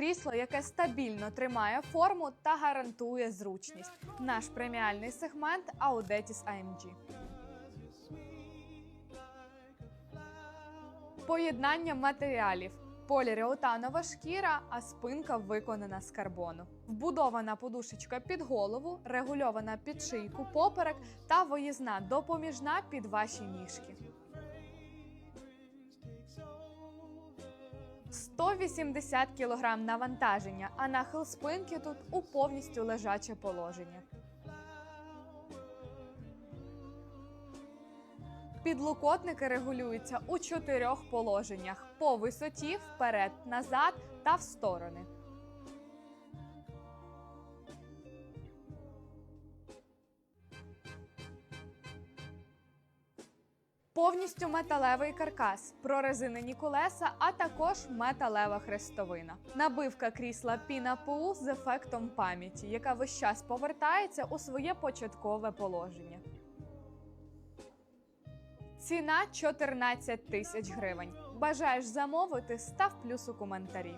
Крісло, яке стабільно тримає форму та гарантує зручність. Наш преміальний сегмент Audetis AMG. Поєднання матеріалів. Поліріотанова шкіра, а спинка виконана з карбону. Вбудована подушечка під голову, регульована під шийку поперек та виїзна допоміжна під ваші ніжки. 180 кг навантаження, а нахил спинки тут у повністю лежаче положення. Підлокотники регулюються у чотирьох положеннях: по висоті, вперед, назад та в сторони. Повністю металевий каркас, прорезинені колеса, а також металева хрестовина. Набивка крісла Піна ПУ з ефектом пам'яті, яка весь час повертається у своє початкове положення. Ціна 14 тисяч гривень. Бажаєш замовити? Став плюс у коментарі.